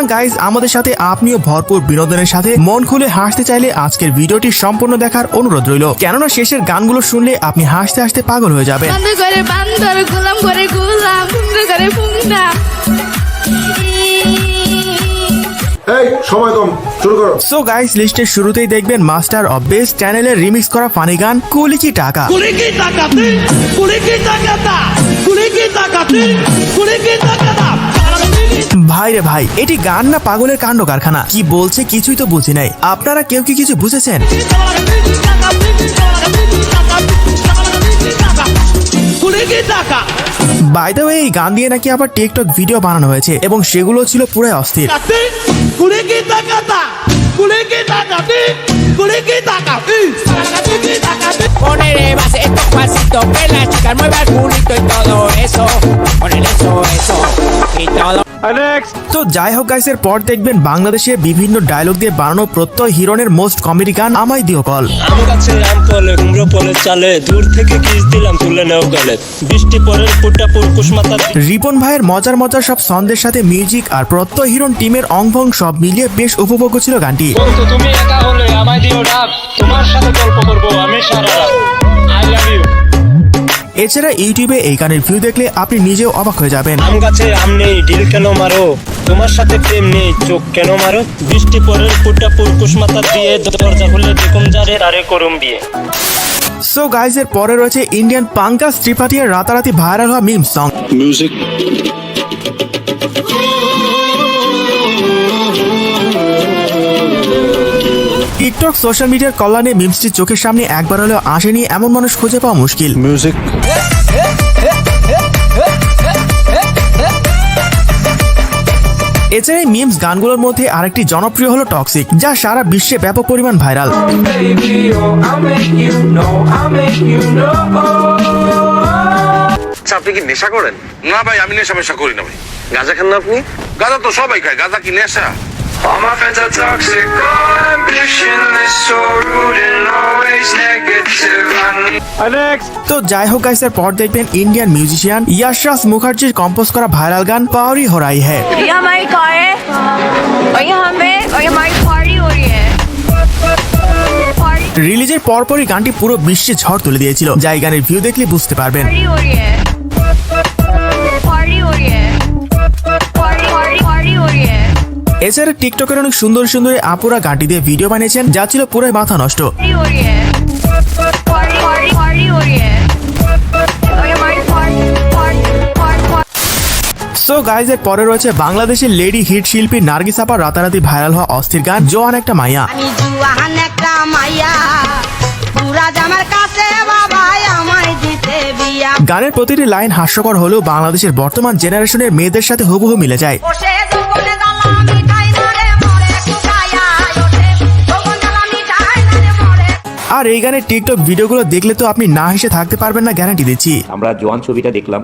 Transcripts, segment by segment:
সুতরাং গাইজ আমাদের সাথে আপনিও ভরপুর বিনোদনের সাথে মন খুলে হাসতে চাইলে আজকের ভিডিওটি সম্পূর্ণ দেখার অনুরোধ রইল। কেননা শেষের গানগুলো শুনলে আপনি হাসতে হাসতে পাগল হয়ে যাবেন। বন্ধ করে বান্দর গোলাম করে গোলাম করে এই সময় কম শুরু করো। সো গাইস লিস্টের শুরুতেই দেখবেন মাস্টার অফ বেস্ট চ্যানেলের রিমিক্স করা ফানি গান কুলিকি টাকা। takata, kuliki takati, kuliki takata. ভাই রে ভাই, এটি গান না পাগলের কাণ্ড কারখানা? কি বলছে কিছুই তো বুঝি নাই। আপনারা কেউ কি কিছু বুঝেছেন? বাইদেও এই গান দিয়ে নাকি আবার টিকটক ভিডিও বানানো হয়েছে, এবং সেগুলো ছিল পুরো অস্থির। তো যাই হোক গাইসের পর দেখবেন বাংলাদেশে বিভিন্ন ডায়লগ দিয়ে বানানো প্রত্যয় হিরণের মোস্ট কমেডি গান আমায় দিও কল আম গাছে আম কুমড়ো ফলে চালে দূর থেকে কিস দিলাম তুলে নেও গেলে। বৃষ্টি পরের ফুটা পুরকুশ মাথা রিপন ভাইয়ের মজার মজার সব ছন্দের সাথে মিউজিক আর প্রত্যয় হিরণ টিমের অংভং সব মিলিয়ে বেশ উপভোগ্য ছিল গানটি। তুমি একা হলে আমায় দিও ডাক তোমার সাথে গল্প করব আমি সারা রাত। এছাড়া ইউটিউবে এই গানের ভিউ দেখলে আপনি নিজেও অবাক হয়ে যাবেন। আম গাছে আম নেই ডিল কেন মারো? তোমার সাথে প্রেম নেই চোখ কেন মারো? বৃষ্টি পরের ফুটা পুরকুশ মাথা দিয়ে দরজা খুলে দেখুন যারে আরে করুম বিয়ে। সো গাইজের পরে রয়েছে ইন্ডিয়ান পাঙ্কাস ত্রিপাঠিয়ার রাতারাতি ভাইরাল হওয়া meme song music TikTok social মিডিয়ার কল্যাণে মিমসটি চোখের সামনে একবার হলেও আসেনি এমন মানুষ খুঁজে পাওয়া মুশকিল। মিউজিক এছাড়া মিমস গানগুলোর মধ্যে আরেকটি জনপ্রিয় হলো টক্সিক যা সারা বিশ্বে ব্যাপক পরিমাণ ভাইরাল। Oh, know. আচ্ছা আপনি কি নেশা করেন? না ভাই আমি নেশা মেশা করি না ভাই। গাঁজা খান না আপনি? গাঁজা তো সবাই খায় গাঁজা কি নেশা? All my friends are toxic, ambitionless, so rude তো যাই হোক গাইস পর দেখবেন ইন্ডিয়ান মিউজিশিয়ান ইয়াশরাজ মুখার্জির কম্পোজ করা ভাইরাল গান পাওয়ারি হরাই হ্যাঁ রিলিজের পরপরই গানটি পুরো বিশ্বে ঝড় তুলে দিয়েছিল। যাই গানের ভিউ দেখলে বুঝতে পারবেন। এছাড়া টিকটকের অনেক সুন্দর সুন্দর আপুরা গানটি দিয়ে ভিডিও বানিয়েছেন যা ছিল পুরো মাথা নষ্ট। সো গাইজ এর পরে রয়েছে বাংলাদেশের লেডি হিট শিল্পী নার্গিস আপার রাতারাতি ভাইরাল হওয়া অস্থির গান জোয়ান একটা মাইয়া। গানের প্রতিটি লাইন হাস্যকর হলেও বাংলাদেশের বর্তমান জেনারেশনের মেয়েদের সাথে হুবহু মিলে যায়। আর এই গানের টিকটক ভিডিওগুলো দেখলে তো আপনি না হেসে থাকতে পারবেন না গ্যারান্টি দিচ্ছি। আমরা জোয়ান ছবিটা দেখলাম।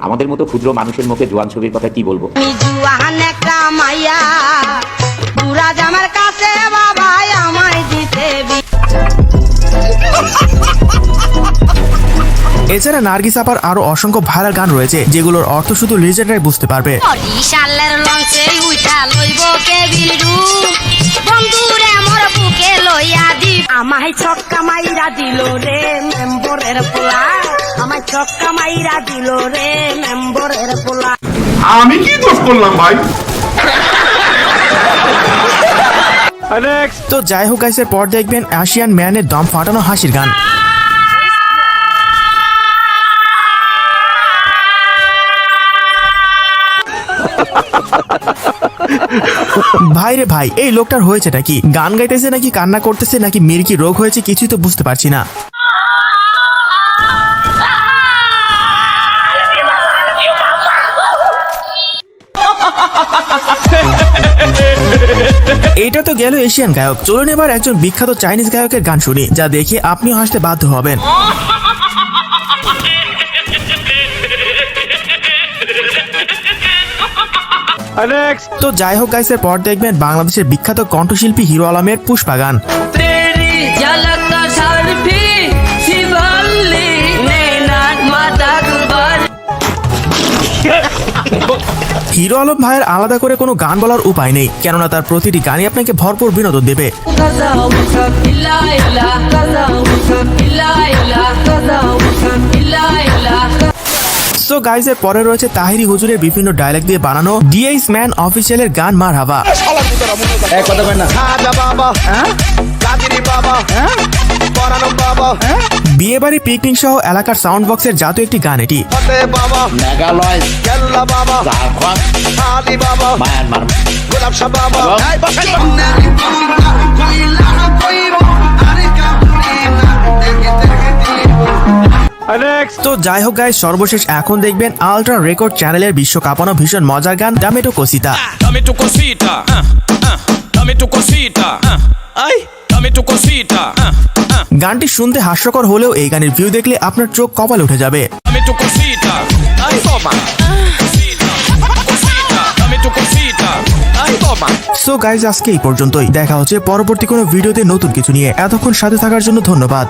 আমাদের মতো ক্ষুদ্র মানুষের মুখে জোয়ান ছবির কথা কি বলব? এছাড়া নার্গিস আপার আরও অসংখ্য ভাইরাল গান রয়েছে যেগুলোর অর্থ শুধু লিজেন্ডরাই বুঝতে পারবে। আমায় ছক্কা মাইরা দিল রে মেম্বরের পোলা। আমায় ছক্কা মাইরা দিল রে মেম্বরের পোলা। আমি কি দোষ করলাম ভাই? তো যাই হোক গাইসের পর দেখবেন এশিয়ান ম্যানের দম ফাটানো হাসির গান। ভাই রে ভাই, এই লোকটার হয়েছে নাকি গান গাইতেছে নাকি, কান্না করতেছে নাকি মির্কি রোগ হয়েছে কিছুই তো বুঝতে পারছি না। এটা তো গেল এশিয়ান গায়ক। চলুন এবার একজন বিখ্যাত চাইনিজ গায়কের গান শুনি, যা দেখে আপনিও হাসতে বাধ্য হবেন। তো যাই হোক গাইসের পর দেখবেন বাংলাদেশের বিখ্যাত কণ্ঠশিল্পী হিরো আলমের পুষ্পাগান হিরো আলম ভাইয়ের আলাদা করে কোনো গান বলার উপায় নেই কেননা তার প্রতিটি গানই আপনাকে ভরপুর বিনোদন দেবে সো গাইজের পরে রয়েছে তাহিরি হুজুরের বিভিন্ন ডায়লগ দিয়ে বানানো ডিএইস ম্যান অফিসিয়ালের গান মার হাবা বিয়ে বাড়ি পিকনিক সহ এলাকার সাউন্ড বক্সের জাতীয় একটি গান এটি তো যাই হোক গাইজ সর্বশেষ এখন দেখবেন আলট্রা রেকর্ড চ্যানেলের বিশ্ব কাঁপানো ভীষণ মজার গান টমেটো কোসিতা tu cosita, ah, ay, dame tu cosita, ah, ah, গানটি শুনতে হাস্যকর হলেও এই গানের ভিউ দেখলে আপনার চোখ কপাল উঠে যাবে। Dame tu cosita, ay, toma. So guys আজকে এই পর্যন্তই। দেখা হচ্ছে পরবর্তী কোনো ভিডিওতে নতুন কিছু নিয়ে। এতক্ষণ সাথে থাকার জন্য ধন্যবাদ।